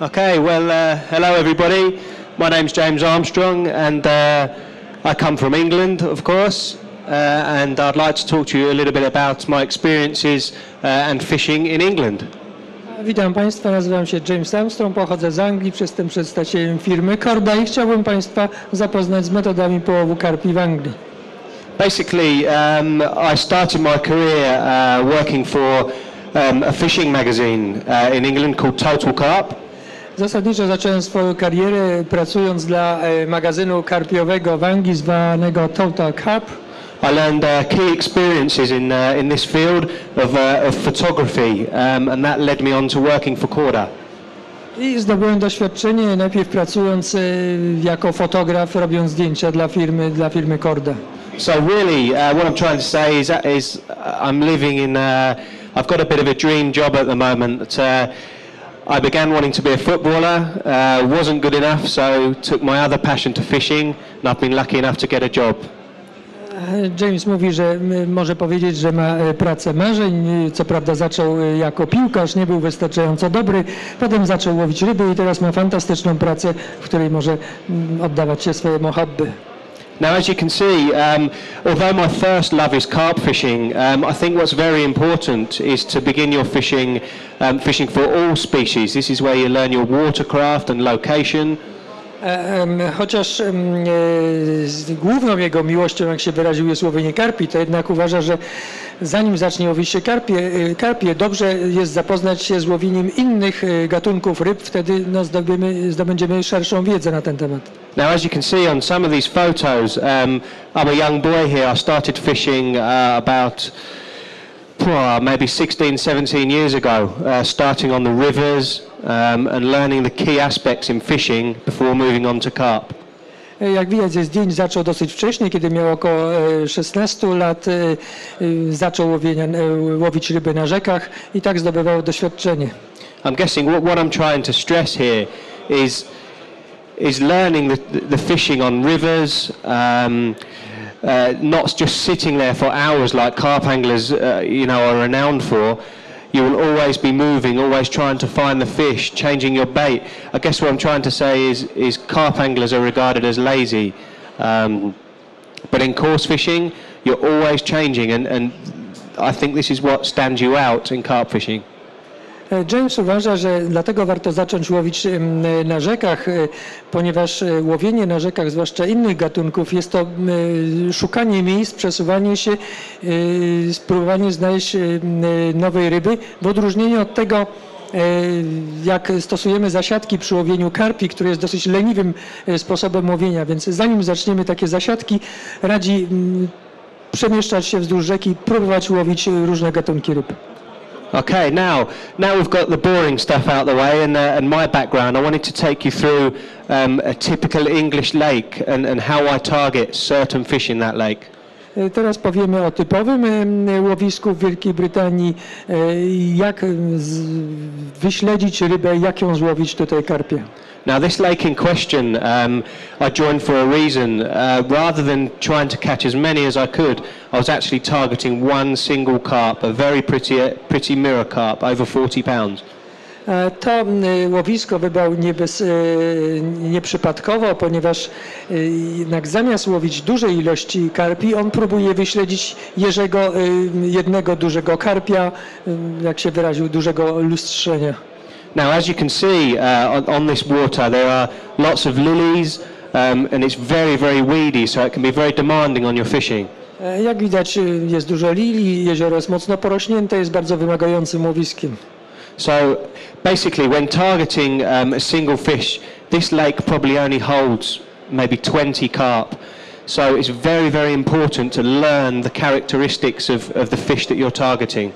Okay, well, uh, hello everybody. My name's James Armstrong, and uh, I come from England, of course. Uh, and I'd like to talk to you a little bit about my experiences uh, and fishing in England. Witam Państwa, nazywam się James Armstrong, pochodzę z Anglii, jestem przedstawicielem firmy Korda i chciałbym Państwa zapoznać z metodami połowu karpi w Anglii. Basically, um, I started my career uh, working for um, a fishing magazine uh, in England called Total Carp. Zasadniczo zacząłem swoją karierę pracując dla e, magazynu karpiowego w Anglii zwanego Total Carp. I learned uh, key experiences in, uh, in this field of, uh, of photography, um, and that led me on to working for Corda. I zdobyłem doświadczenie najpierw pracując e, jako fotograf, robiąc zdjęcia dla firmy, dla firmy Korda. So really, uh, what I'm trying to say is, is uh, I'm living in. Uh, I've got a bit of a dream job at the moment. Uh, I began wanting to be a footballer, uh, wasn't good enough, so took my other passion to fishing, and I've been lucky enough to get a job. E, James mówi, że może powiedzieć, że ma e, pracę marzeń. E, Co prawda zaczął jako piłkarz, nie był wystarczająco dobry. Potem zaczął łowić ryby i teraz ma fantastyczną pracę, w której może oddawać się swojemu hobby. Now, as you can see, um, although my first love is carp fishing, um, I think what's very important is to begin your fishing, um, fishing for all species. This is where you learn your watercraft and location. Chociaż główną jego miłością, jak się wyraził, jest łowienie karpi, to jednak uważa, że zanim zacznie łowić się karpie, e, karpie dobrze jest zapoznać się z łowieniem innych e, gatunków ryb, wtedy no, zdobymy, zdobędziemy szerszą wiedzę na ten temat. Now, as you can see on some of these photos, um, I'm a young boy here. I started fishing uh, about oh, maybe 16, 17 years ago, uh, starting on the rivers um, and learning the key aspects in fishing before moving on to carp. E, Jak widać ze zdjęć zaczął dosyć wcześnie, kiedy miał około e, 16 lat, e, e, zaczął łowienia, e, łowić ryby na rzekach i tak zdobywał doświadczenie. I'm guessing what, what I'm trying to stress here is is learning the, the fishing on rivers, um, uh, not just sitting there for hours like carp anglers, uh, you know, are renowned for. You will always be moving, always trying to find the fish, changing your bait. I guess what I'm trying to say is, is carp anglers are regarded as lazy. Um, but in course fishing, you're always changing, and, and I think this is what stands you out in carp fishing. E, James uważa, że dlatego warto zacząć łowić na rzekach, e, ponieważ e, łowienie na rzekach, zwłaszcza innych gatunków, jest to szukanie miejsc, przesuwanie się, spróbowanie znaleźć nowej ryby, w odróżnieniu od tego, jak stosujemy zasiadki przy łowieniu karpi, który jest dosyć leniwym sposobem łowienia, więc zanim zaczniemy takie zasiadki, radzi przemieszczać się wzdłuż rzeki, próbować łowić różne gatunki ryb. Okay, now now we've got the boring stuff out the way and, uh, and my background. I wanted to take you through um, a typical English lake and, and how I target certain fish in that lake. Teraz powiemy o typowym łowisku w Wielkiej Brytanii, jak wyśledzić rybę, jak ją złowić tutaj karpie. Now, this lake in question, um, I joined for a reason. Uh, rather than trying to catch as many as I could, I was actually targeting one single carp, a very pretty, pretty mirror carp, over 40 pounds. E, To łowisko wybrał nie bez, e, nieprzypadkowo, ponieważ e, jednak zamiast łowić dużej ilości karpi, on próbuje wyśledzić jeżego, e, jednego dużego karpia, jak się wyraził, dużego lustrzenia. Now, as you can see uh, on, on this water, there are lots of lilies, um, and it's very, very weedy, so it can be very demanding on your fishing. Jak widać, jest dużo lilii, jezioro jest mocno porośnięte, jest bardzo wymagającym łowiskiem. So, basically, when targeting um, a single fish, this lake probably only holds maybe 20 carp. So, it's very, very important to learn the characteristics of, of the fish that you're targeting.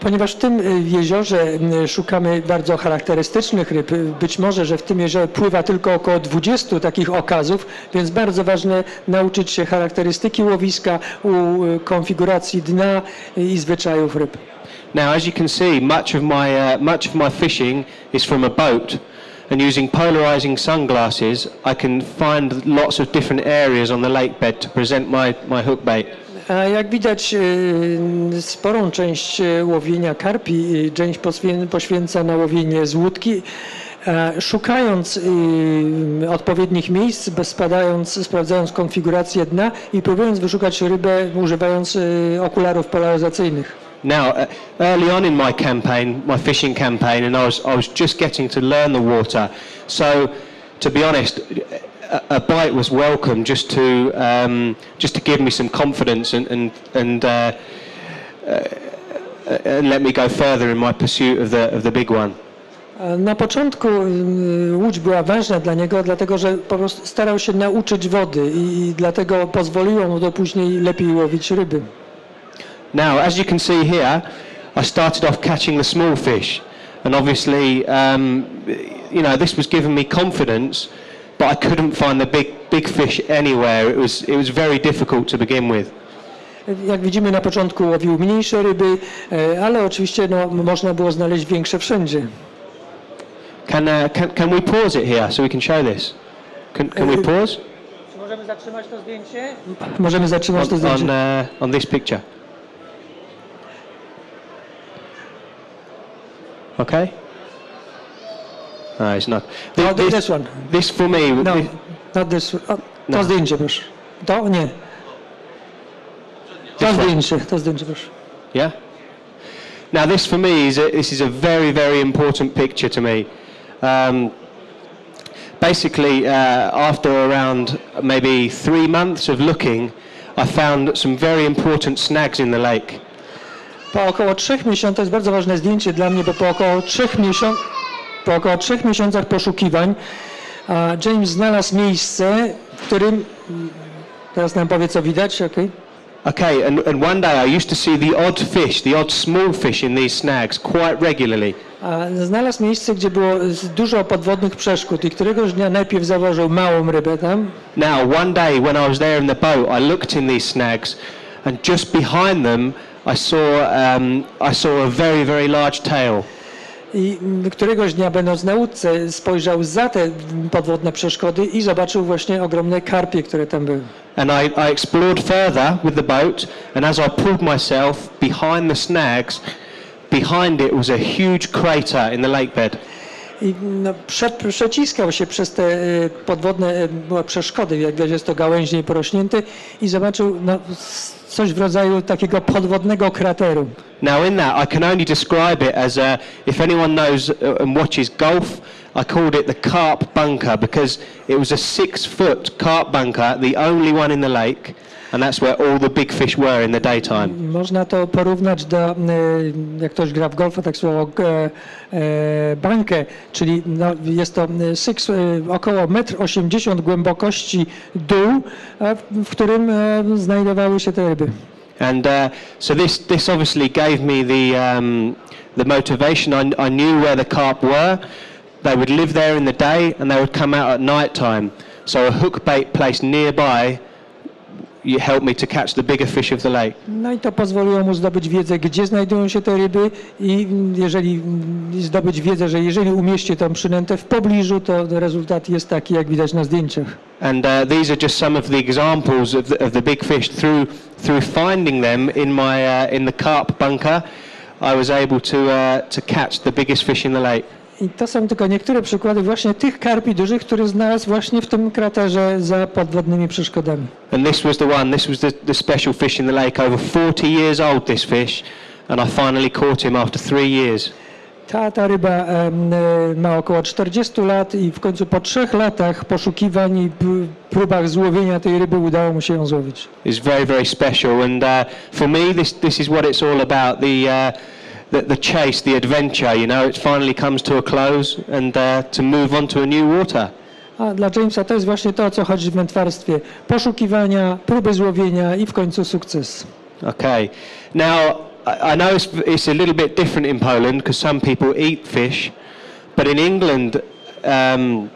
Ponieważ w tym e, jeziorze szukamy bardzo charakterystycznych ryb, być może, że w tym jeziorze pływa tylko około 20 takich okazów, więc bardzo ważne nauczyć się charakterystyki łowiska, e, konfiguracji dna i zwyczajów ryb. Now, as you can see, much of my, uh, much of my fishing is from a boat. And using polarizing sunglasses, I can find lots of different areas on the lake bed to present my, my hook bait. A jak widać, e, sporą część e, łowienia karpi e, poświę- poświęca na łowienie z łódki. E, Szukając y, odpowiednich miejsc, spadając, sprawdzając konfigurację dna i próbując wyszukać rybę używając y, okularów polaryzacyjnych. Now, uh, early on in my campaign, my fishing campaign, and I was, I was just getting to learn the water. So, to be honest, a, a bite was welcome just to, um, just to give me some confidence and, and, and, uh, uh, and let me go further in my pursuit of the, of the big one. Na początku łódź była ważna dla niego, dlatego że po prostu starał się nauczyć wody i, dlatego pozwoliło mu to później lepiej łowić ryby. Now, as you can see here, I started off catching the small fish, and obviously, um, you know, this was giving me confidence, but I couldn't find the big, big fish anywhere. It was, it was very difficult to begin with. Jak widzimy na początku łowił mniejsze ryby, e, ale oczywiście no, można było znaleźć większe wszędzie. Can, uh, can, can we pause it here so we can show this? Can, can we pause Czy możemy zatrzymać to zdjęcie? Możemy zatrzymać to on, zdjęcie. on, uh, on this picture? Okay. No, it's not. No, This, this one. this for me. No, thi- not this, to No. zdjęcie proszę. To nie. To This one. zdjęcie, to zdjęcie proszę. Yeah. Now this for me is a, this is a very very important picture to me. Um, basically, uh, after around maybe three months of looking, I found some very important snags in the lake. Po około trzech miesiącach, to jest bardzo ważne zdjęcie dla mnie, bo po około trzech, miesiąc, po około trzech miesiącach poszukiwań James znalazł miejsce, w którym, teraz nam powie co widać, okej. Okay, and, and one day I used to see the odd fish, the odd small fish in these snags quite regularly. Znalazł miejsce, gdzie było dużo podwodnych przeszkód i któregoś dnia najpierw zauważył małą rybę tam, Now, one day when I was there in the boat, I looked in these snags, and just behind them, I saw um, I saw a very very large tail. I któregoś dnia, będąc na łódce, spojrzał za te podwodne przeszkody i zobaczył właśnie ogromne karpie, które tam były. And I, I explored further with the boat, and as I pulled myself behind the snags, behind it was a huge crater in the lake bed. I no, prze, przeciskał się przez te y, podwodne była przeszkody, jak widać jest to gałęźnie porośnięte i zobaczył no, coś w rodzaju takiego podwodnego krateru. Now, in that, I can only describe it as a, if anyone knows and watches golf, I called it the carp bunker because it was a six foot carp bunker, the only one in the lake, and that's where all the big fish were in the daytime. Można to porównać do, jak ktoś gra w golfa, tak słowo e, bankę, czyli no, jest to six, około 1,80 m głębokości dół, w, którym znajdowały się te ryby. And uh, so this, this obviously gave me the, um, the motivation. I, I knew where the carp were. They would live there in the day and they would come out at night time. So a hook bait placed nearby you helped me to catch the bigger fish of the lake. No i to pozwoliło mu zdobyć wiedzę, gdzie znajdują się te ryby i jeżeli zdobyć wiedzę, że jeżeli umieści tą przynętę w pobliżu, to rezultat jest taki, jak widać na zdjęciach. And uh, these are just some of the examples of the, of the big fish. Through, through finding them in, my, uh, in the carp bunker, I was able to, uh, to catch the biggest fish in the lake. I to są tylko niektóre przykłady właśnie tych karpi dużych, które znalazł właśnie w tym kraterze za podwodnymi przeszkodami. And this was the one, this was the, the special fish in the lake. Over 40 years old, this fish, and I finally caught him after three years. Ta, ta ryba e, ma około 40 lat i w końcu po trzech latach poszukiwań i próbach złowienia tej ryby udało mu się ją złowić. It's very, very special. And uh, for me, this, this is what it's all about the, uh, the, the chase, the adventure. You know, it finally comes to a close and uh, to move on to a new water. A dla Jamesa to jest właśnie to, o co chodzi w mętwarstwie. Poszukiwania, próby złowienia i w końcu sukces. Okay. Now, I I know it's, it's a little bit different in Poland because some people eat fish, but in England, um,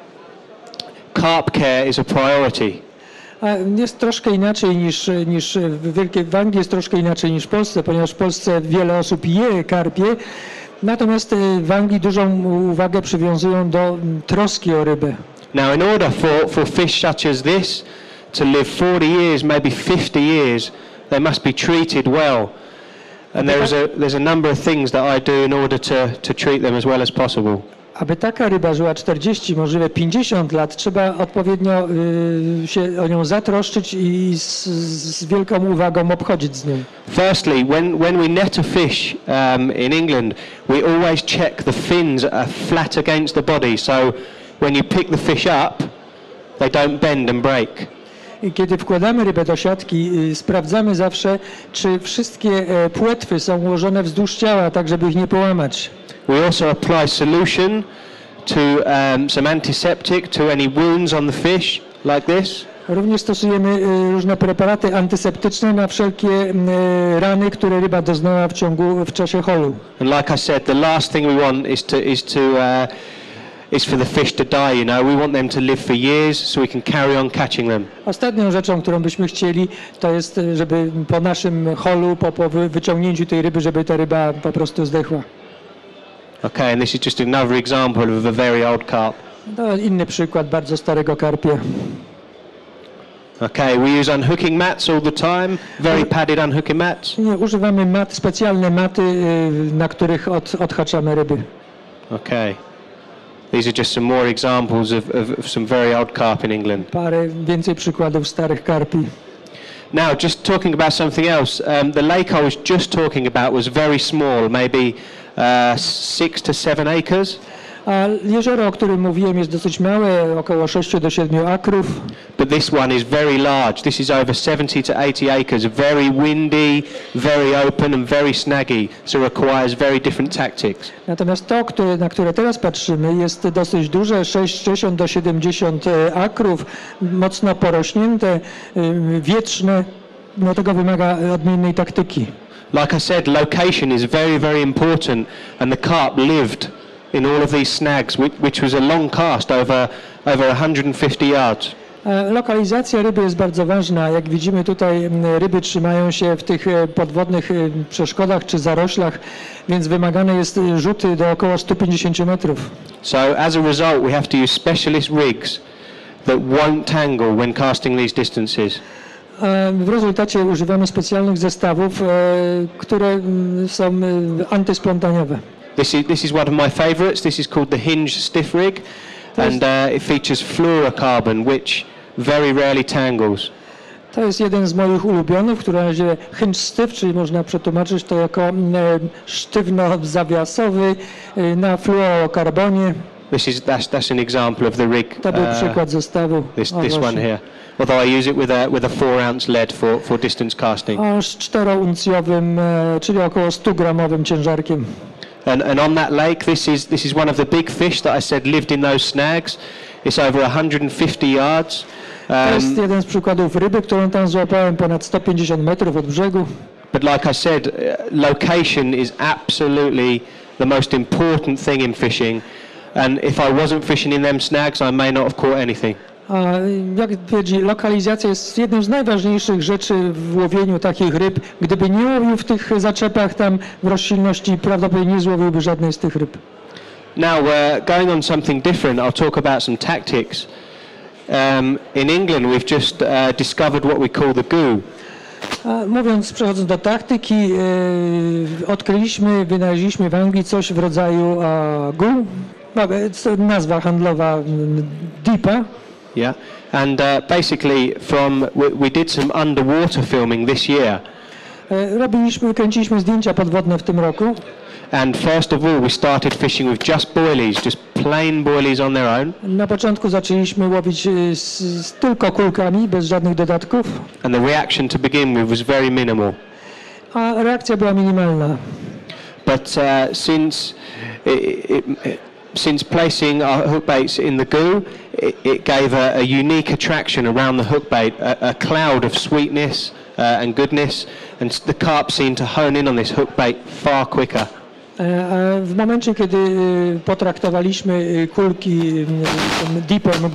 carp care is a priority. Jest troszkę inaczej niż, niż w w Anglii, jest troszkę inaczej niż w Polsce, ponieważ w Polsce wiele osób je karpie, natomiast e, w Anglii dużą uwagę przywiązują do mm, troski o rybę. Now, in order for, for fish such as this to live 40 years, maybe 50 years, they must be treated well. And there is a, there's a number of things that I do in order to, to treat them as well as possible. Aby taka ryba żyła 40, możliwe 50 lat, trzeba odpowiednio y, się o nią zatroszczyć i z, z wielką uwagą obchodzić z nią. Firstly, when, when we net a fish um, in England, we always check the fins are flat against the body. So when you pick the fish up, they don't bend and break. I kiedy wkładamy rybę do siatki, y, sprawdzamy zawsze, czy wszystkie e, płetwy są ułożone wzdłuż ciała, tak żeby ich nie połamać. We also apply solution to um, some antiseptic to any wounds on the fish, like this. Również stosujemy y, różne preparaty antyseptyczne na wszelkie y, rany, które ryba doznała w ciągu, w czasie holu. And like I said, the last thing we want is to is to uh, is for the fish to die. You know, we want them to live for years so we can carry on catching them. Ostatnią rzeczą, którą byśmy chcieli, to jest, y, żeby po naszym holu, po, po wy- wyciągnięciu tej ryby, żeby ta ryba po prostu zdechła. Okay, and this is just another example of a very old carp. To inny przykład bardzo starego karpia. Okay, we use unhooking mats all the time, very padded unhooking mats. Nie, używamy mat, specjalne maty, y, na których od, odhaczamy ryby. Okay. These are just some more examples of, of, of some very old carp in England. Parę więcej przykładów starych karpi. Now, just talking about something else, um, the lake I was just talking about was very small, maybe uh, six to seven acres. A jezioro, o którym mówiłem, jest dosyć małe, około 6 do 7 akrów. But this one is very large. This is over 70 to 80 acres, very windy, very open, and very snaggy, so requires very different tactics. Natomiast to, które, na które teraz patrzymy, jest dosyć duże, 60 do 70 akrów, mocno porośnięte, y, wietrzne. No tego wymaga odmiennej taktyki. Like I said, location is very, very important, and the carp lived in all of these snags, which, which was a long cast over, over 150 yards. E, Lokalizacja ryby jest bardzo ważna. Jak widzimy tutaj ryby trzymają się w tych e, podwodnych e, przeszkodach czy zaroślach, więc wymagane jest rzuty do około 150 metrów. So as a result, we have to use specialist rigs that won't tangle when casting these distances. W rezultacie używamy specjalnych zestawów, które są antysplątaniowe. This is, this is one of my favourites. This is called the hinge stiff rig, and uh, it features fluorocarbon, which very rarely tangles. To jest jeden z moich ulubionych, który nazywa hinge stiff, czyli można przetłumaczyć to jako mm, e, sztywno-zawiasowy e, na fluorokarbonie. This is that's that's an example of the rig. To był uh, przykład zestawu. this this one here. Although I use it with a with a four ounce lead for, for distance casting. O 4-uncjowym, e, czyli około 100 gramowym ciężarkiem. And, and on that lake, this is this is one of the big fish that I said lived in those snags. It's over 150 yards. To jest Um, jeden z przykładów ryby, którą tam złapałem ponad 150 metrów od brzegu. but like I said, uh, location is absolutely the most important thing in fishing. And if I wasn't fishing in them snags, I may not have caught anything. A jak twierdzi, lokalizacja jest jedną z najważniejszych rzeczy w łowieniu takich ryb. Gdyby nie łowił w tych zaczepach tam w rozsilności, prawdopodobnie nie złowiłby żadnej z tych ryb. Now, uh, going on something different, I'll talk about some tactics. Um, in England, we've just uh, discovered what we call the goo. A mówiąc, przechodząc do taktyki, e, odkryliśmy, wynaleźliśmy w Anglii coś w rodzaju e, co- nazwa handlowa DIPA. Yeah, and uh, basically, from we, we did some underwater filming this year, E, Robiliśmy, kręciliśmy zdjęcia podwodne w tym roku. and first of all, we started fishing with just boilies, just plain boilies on their own, Na początku zaczęliśmy łowić e, z, z tylko kulkami, bez żadnych dodatków, and the reaction to begin with was very minimal. a reakcja była minimalna. But uh, since it, it, it, since placing our hook baits in the goo, it, it gave a, a unique attraction around the hook bait, a, a cloud of sweetness uh, and goodness, and the carp seemed to hone in on this hook bait far quicker. W momencie, kiedy potraktowaliśmy kulki m, tym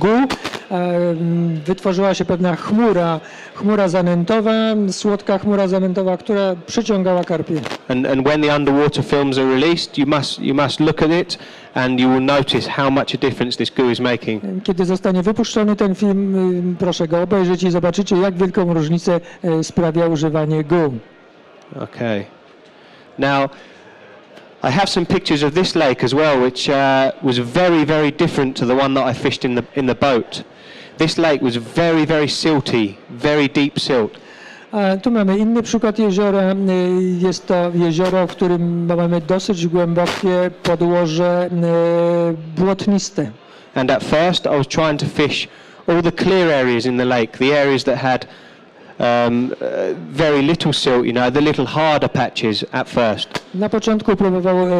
wytworzyła się pewna chmura, chmura zanętowa, słodka chmura zanętowa, która przyciągała karpie. And, and when the underwater films are released, you must you must look at it, and you will notice how much a difference this goo is making. Kiedy zostanie wypuszczony ten film, proszę go obejrzeć i zobaczycie, jak wielką różnicę e, sprawia używanie GU. Okay. Now, I have some pictures of this lake as well, which uh, was very, very different to the one that I fished in the in the boat. This lake was very, very silty, very deep silt. A tu mamy inny przykład jeziora. Y, Jest to jezioro, w którym mamy dosyć głębokie podłoże y, błotniste. And at first, I was trying to fish all the clear areas in the lake, the areas that had um, uh, very little silt, you know, the little harder patches at first. Na początku próbował e,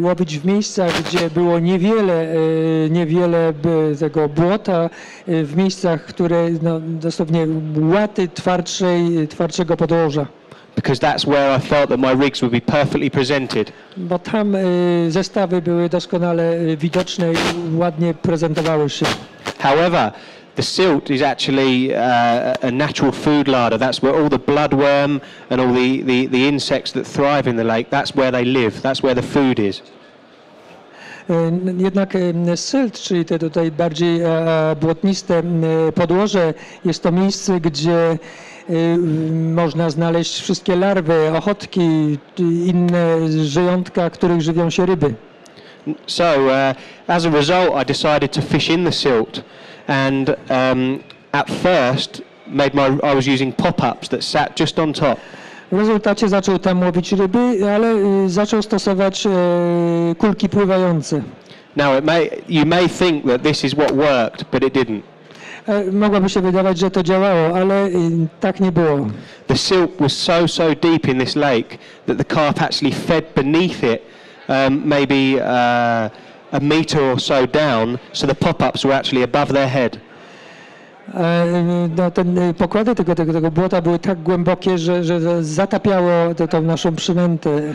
łowić w miejscach, gdzie było niewiele, e, niewiele tego błota, e, w miejscach, które no, dosłownie łaty twardszej, twardszego podłoża. Because that's where I felt that my rigs would be perfectly presented. Bo tam e, zestawy były doskonale e, widoczne i ładnie prezentowały się. However, the silt is actually uh, a natural food larder. That's where all the bloodworm and all the, the, the insects that thrive in the lake, that's where they live. That's where the food is. E, Jednak e, sylt, czyli te tutaj bardziej e, błotniste podłoże, jest to miejsce, gdzie można znaleźć wszystkie larwy, ochotki, inne żyjątka, których żywią się ryby. So, uh, as a result, I decided to fish in the silt. And um, at first, made my, I was using pop-ups that sat just on top. W rezultacie zaczął tam łowić ryby, ale y, zaczął stosować kulki pływające. Now, it may, you may think that this is what worked, but it didn't. E, Mogłoby się wydawać, że to działało, ale y, tak nie było. The silt was so, so deep in this lake that the carp actually fed beneath it, um, maybe uh, a meter or so down, so the pop-ups were actually above their head. No, ten, pokłady tego, tego, tego błota były tak głębokie, że, że zatapiało tą naszą przynętę.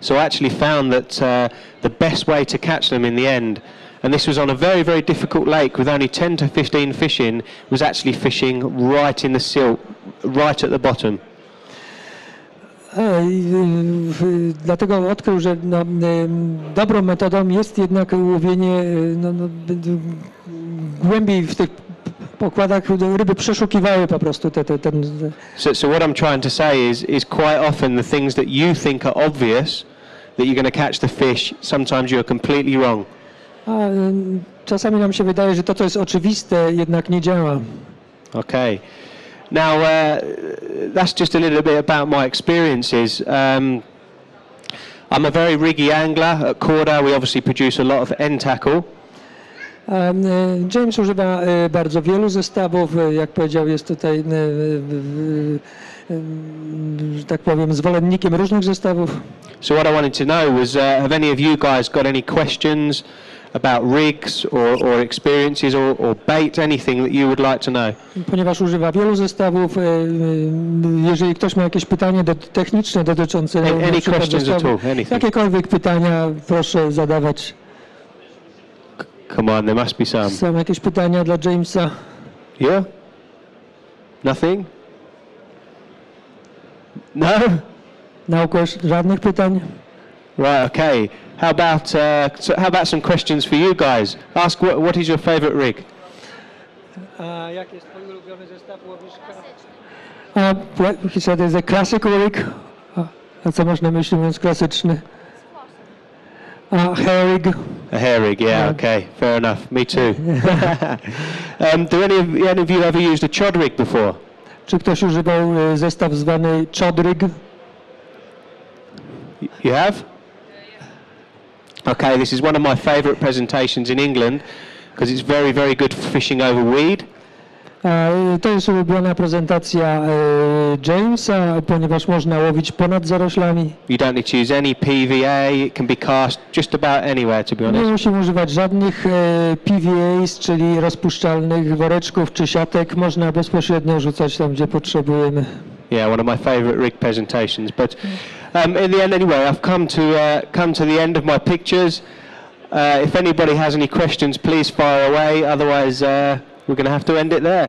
So I actually found that uh, the best way to catch them in the end, and this was on a very, very difficult lake with only 10 to 15 fish in, was actually fishing right in the silt, right at the bottom. E, Dlatego odkrył, że no, em, dobrą metodą jest jednak łowienie y, no, no, głębiej w tych pokładach. Ryby przeszukiwały po prostu te, te, ten, So, so what I'm trying to say is, is quite often the things that you think are obvious, that you're going to catch the fish, sometimes you're completely wrong. a czasami nam się wydaje, że to, co jest oczywiste, jednak nie działa. Okay. Now, uh, that's just a little bit about my experiences. Um, I'm a very riggy angler. At Corda, we obviously produce a lot of end tackle. E, James używa bardzo wielu zestawów. Jak powiedział, jest tutaj, tak powiem, zwolennikiem różnych zestawów. So what I wanted to know was, uh, have any of you guys got any questions about rigs or, or experiences or, or bait, anything that you would like to know? Ponieważ używa wielu zestawów, e, e, jeżeli ktoś ma jakieś pytanie do, techniczne dotyczące Any- any questions at zestawów, all? Anything? jakiekolwiek pytania, proszę zadawać. Come on, there must be some. Są jakieś pytania dla Jamesa? Yeah? Nothing? No? Naukosz, żadnych pytań? Right, okay. How about, uh, so how about some questions for you guys? Ask what, what is your favorite rig? A jaki jest twój ulubiony zestaw łowiska? A, what- he said is a classical rig. A, a co masz na myśli mówiąc klasyczny? A hair rig. A hair rig, yeah, Yeah. okay, fair enough. Me too. um, do any of, any of you ever used a chod rig before? Czy ktoś używał zestaw zwany chod rig? You have? Okay, this is one of my favourite presentations in England because it's very, very good for fishing over weed. E, To jest ulubiona prezentacja e, Jamesa, ponieważ można łowić ponad zaroślami. You don't need to use any PVA, it can be cast just about anywhere, to be Nie honest. musimy używać żadnych e, PVAs, czyli rozpuszczalnych woreczków czy siatek. Można bezpośrednio rzucać tam, gdzie potrzebujemy. Yeah, one of my favourite rig presentations. But um, in the end, anyway, I've come to uh, come to the end of my pictures. Uh, if anybody has any questions, please fire away. Otherwise, uh, we're going to have to end it there.